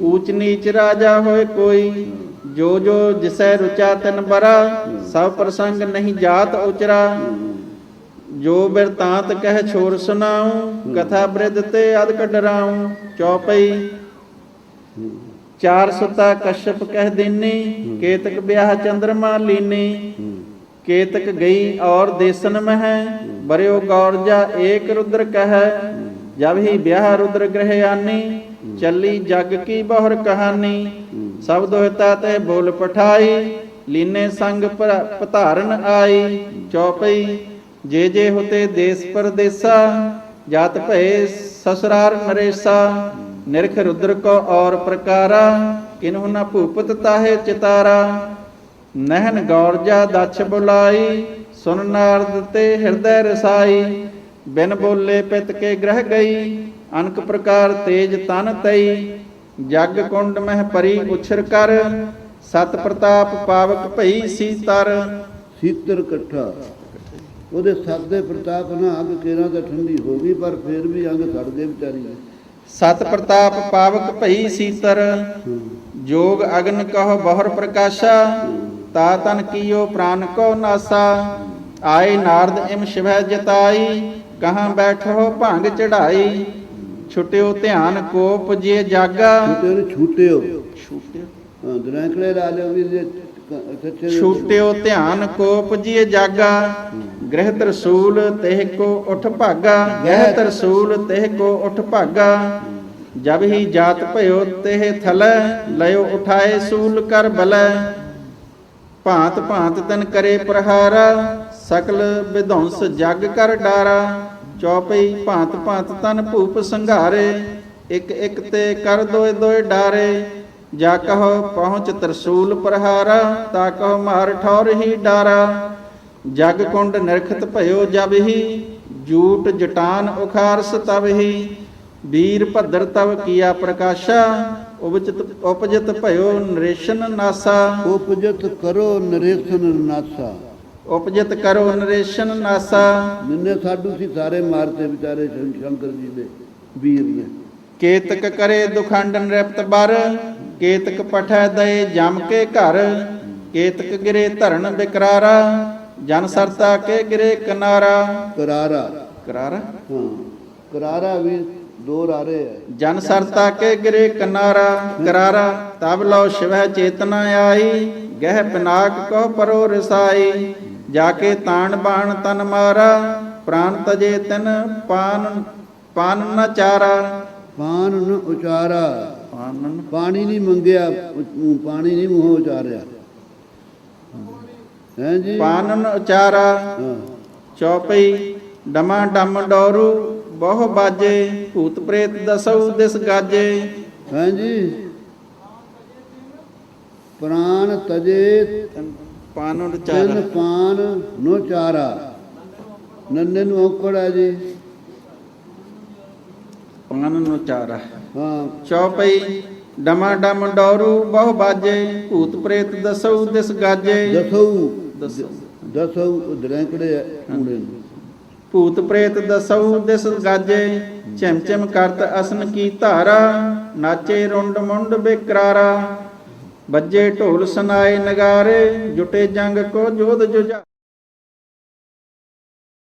ਊਚ ਨੀਚ ਰਾਜਾ ਹੋਏ ਕੋਈ, ਜੋ ਜੋ ਜਿਸੈ ਰੁਚਾ ਤਨ ਬਰਾ, ਸਭ ਪ੍ਰਸੰਗ ਨਹੀਂ ਜਾਤ ਉਚਰਾ। ਜੋ ਬਿਰਤਾਂਤ ਕਹਿ ਛੋਰ ਸੁਨਾਉ, ਕਥਾ ਬ੍ਰਿਧ ਤੇ ਅਦ ਕਡਰਾਉ ਚੌਪਈ। ਚਾਰ ਸੁਤਾ ਕਸ਼ਪ ਕਹਿ ਦੇਨੀ, ਕੇਤਕ ਵਿਆਹ ਚੰਦਰਮਾ ਲੀਨੀ। ਕੇਤਕ ਗਈ ਔਰ ਦੇਸਨ ਮਹਿ, ਬਰਿਓ ਗੌਰਜਾ ਏਕ ਰੁਦਰ ਕਹਿ। ਜਬ ਹੀ ਵਿਆਹ ਰੁਦਰ ਗ੍ਰਹਿ ਆਨੀ ਚੱਲੀ ਜਗ ਕੀ ਬਹੁਰ ਕਹਾਨੀ ਸਭ ਦੋਹਿਤਾ ਤੇ ਬੋਲ ਪਠਾਈ, ਲੀਨੇ ਸੰਗ ਪਰ- ਪਧਾਰਨ ਆਈ। ਚੌਪਈ, ਜੇ ਜੇ ਹੁਤੇ ਦੇਸ ਪਰਦੇਸਾ, ਜਾਤ ਭਏ ਸਸਰਾਰ ਨਰੇਸਾ। ਨਿਰਖ ਰੁਦਰ ਕੋ ਔਰ ਪ੍ਰਕਾਰਾ ਕਿਨਹੁ ਨ ਭੂਪਤ ਤਾਹੇ ਚਿਤਾਰਾ। ਨਹਿਨ ਗੌਰਜਾ ਦਛ ਬੁਲਾਈ, ਸੁਨ ਨਾਰਦ ਤੇ ਹਿਰਦੈ ਰਸਾਈ। ਬਿਨ ਬੋਲੇ ਪਿਤ ਕੇ ਗ੍ਰਹਿ ਗਈ ਅਨਕ ਪ੍ਰਕਾਰ ਤੇਜ ਤਨ ਤਈ ਜਗ ਕੁੰਡ ਮਹਿ ਪਰੀ ਉਛਰ ਕਰ ਸਤ ਪ੍ਰਤਾਪ ਪਾਵਕ ਭਈ ਸੀਤਰ ਸੀਤਰ ਇਕੱਠਾ ਉਹਦੇ ਸੱਤ ਦੇ ਪ੍ਰਤਾਪ ਨਾਲ ਅੱਗ ਕੇਰਾਂ ਤਾਂ ਠੰਡੀ ਹੋ ਗਈ ਪਰ ਫਿਰ ਵੀ ਅੰਗ ਸੜ ਗਏ ਵਿਚਾਰੀ ਸਤ ਪ੍ਰਤਾਪ ਪਾਵਕ ਭਈ ਸੀਤਰ ਜੋਗ ਅਗਨ ਕਹ ਬਹੁਰ ਪ੍ਰਕਾਸ਼ਾ ਤਾ ਤਨ ਕੀਓ ਪ੍ਰਾਨ ਕੋ ਨਾਸਾ। ਆਏ ਨਾਰਦ ਇਮ ਸ਼ਿਵੈ ਜਤਾਈ ਕਹਾਂ ਬੈਠੋ ਭੰਗ ਚੜਾਈ। ਛੁਟਿਓ ਧਿਆਨ ਕੋ ਪੁਜੇ ਜਾਗਾ ਛੂਟੇ ਨੂੰ ਛੂਟਿਓ ਹਾਂ ਦਰੈਂਕੜੇ ਲਾ ਲਿਓ ਵੀ ਜੇ ਕੱਚੇ ਦੇ- ਛੂਟਿਓ ਧਿਆਨ ਕੋ ਪੁਜੀਏ ਜਾਗਾ ਗ੍ਰਹਿ ਤਰਸੂਲ ਤਿਹ ਕੋ ਉਠ ਭਾਗਾ ਗ੍ਰਹਿ ਤਰਸੂਲ ਤਿਹ ਕੋ ਉਠ ਭਾਗਾ ਜਬ ਹੀ ਜਾਤ ਭਇਓ ਤਿਹ ਥਲੈ ਲਿਓ ਉਠਾਏ ਸੂਲ ਕਰ ਬਲੈ ਭਾਂਤ ਭਾਂਤ ਤਨ ਕਰੇ ਪ੍ਰਹਾਰਾ ਸਕਲ ਵਿਧੰਸ ਜਗ ਕਰ ਡਾਰਾ ਚੌਪਈ ਭਾਂਤ ਭਾਂਤ ਤਨ ਭੂਪ ਸੰਘਾਰੇ, ਇੱਕ ਇੱਕ ਤੇ ਕਰ ਦੋਏ ਦੋਏ ਡਾਰੇ। ਜਾ ਕਹੋ ਪਹੁੰਚ ਤਰਸੂਲ ਪ੍ਰਹਾਰਾ, ਤਾ ਕਹੋ ਮਾਰ ਠੌਰ ਹੀ ਡਾਰਾ। ਜਗ ਕੁੰਡ ਨਿਰਖਤ ਭਇਓ ਜਬ ਜੂਟ ਜਟਾਨ ਉਖਾਰਸ ਤਬ ਹੀ। ਵੀਰ ਭੱਦਰ ਤਵ ਕੀਆ ਪ੍ਰਕਾਸ਼ਾ, ਉਪਜਿਤ ਉਪਜਿਤ ਭਇਓ ਨਰੇਸ਼ਨ ਨਾਸਾ। ਉਪਜਿਤ ਕਰੋ ਨਰੇਸ਼ਨ ਨਾਸਾ। ਉਪਜਿਤ ਕਰੋ ਨਰੇਸ਼ਨ ਨਾਸਾ। ਨਿੰਨੇ ਸਾਡੂ ਸੀ ਸਾਰੇ ਮਾਰਤੇ ਵਿਚਾਰੇ ਸ਼ੰਕਰ ਜੀ ਦੇ ਵੀਰ ਨੇ। ਕੇਤਕ ਕਰੇ ਦੁਖੰਡ ਨਿਰਪਤ ਬਰ ਕੇਤਕ ਪਠੈ ਦਏ ਜਮ ਕੇ ਘਰ ਕੇਤਕ ਗਿਰੇ ਧਰਨ ਬਿਕਰਾਰਾ ਜਨ ਸਰਤਾ ਕੇ ਗਿਰੇ ਕਿਨਾਰਾ। ਕਰਾਰਾ। ਕਰਾਰਾ? ਹਾਂ ਕਰਾਰਾ ਵੀ ਦੋ ਰਾਰੇ ਹੈ ਜਨ ਸਰਤਾ ਕੇ ਗਿਰੇ ਕਿਨਾਰਾ। ਕਰਾਰਾ ਤਬ ਲਓ ਸ਼ਿਵੈ ਚੇਤਨਾ ਆਈ ਗਹਿ ਪਿਨਾਕ ਕੋ ਪਰੋ ਰਸਾਈ। ਜਾ ਕੇ ਤਾਣ ਬਾਣ ਤਨ ਮਾਰਾ ਪ੍ਰਾਨ ਤਜੇ ਤਨ ਪਾਨ ਪਾਨ ਨ ਚਾਰਾ। ਪਾਨ ਨ ਉਚਾਰਾ। ਪਾਨ ਪਾਣੀ ਨਹੀਂ ਮੰਗਿਆ ਪਾਣੀ ਨਹੀਂ ਮੂੰਹੋਂ ਉਚਾਰਿਆ। ਹੈ ਜੀ? ਪਾਨਨ ਉਚਾਰਾ ਹਾਂ। ਚੌਪਈ ਡਮਾ ਡਮ ਡੋਰੂ ਬਹੁ ਬਾਜੇ ਭੂਤ ਪ੍ਰੇਤ ਦਸਉ ਦਿਸ ਗਾਜੇ। ਹੈ ਜੀ? ਪ੍ਰਾਨ ਤਜੇ ਪਾਨਨ ਤਿੰਨ ਉਚਾਰਾ ਪਾਨ ਨੋ ਚਾਰਾ ਨੰਨੇ ਨੂੰ ਔਕੜ ਹੈ ਜੀ। ਪਾਨਨ ਉਚਾਰਾ ਹਾਂ। ਚੌਪਈ ਡਮਾ ਡਮ ਡੋਰੂ ਬਹੁ ਬਾਜੇ ਭੂਤ ਪ੍ਰੇਤ ਦਸਉ ਦਿਸ ਗਾਜੇ। ਦਸਉ ਦਸਉ ਦਸਉ ਦਰੈਂਕੜੇ ਕੂੜੇ ਨੂੰ। ਭੂਤ ਪ੍ਰੇਤ ਦਸਉ ਦਿਸ ਗਾਜੇ। ਚਿਮ ਚਿਮ ਕਰਤ ਅਸਨ ਕੀ ਧਾਰਾ ਨਾਚੇ ਰੁੰਡ ਮੁੰਡ ਬੇਕਰਾਰਾ। ਬੱਜੇ ਢੋਲ ਸੁਨਾਏ ਨਗਾਰੇ ਜੁਟੇ ਜੰਗ ਕੋ ਜੋਧ ਜੁਝਾ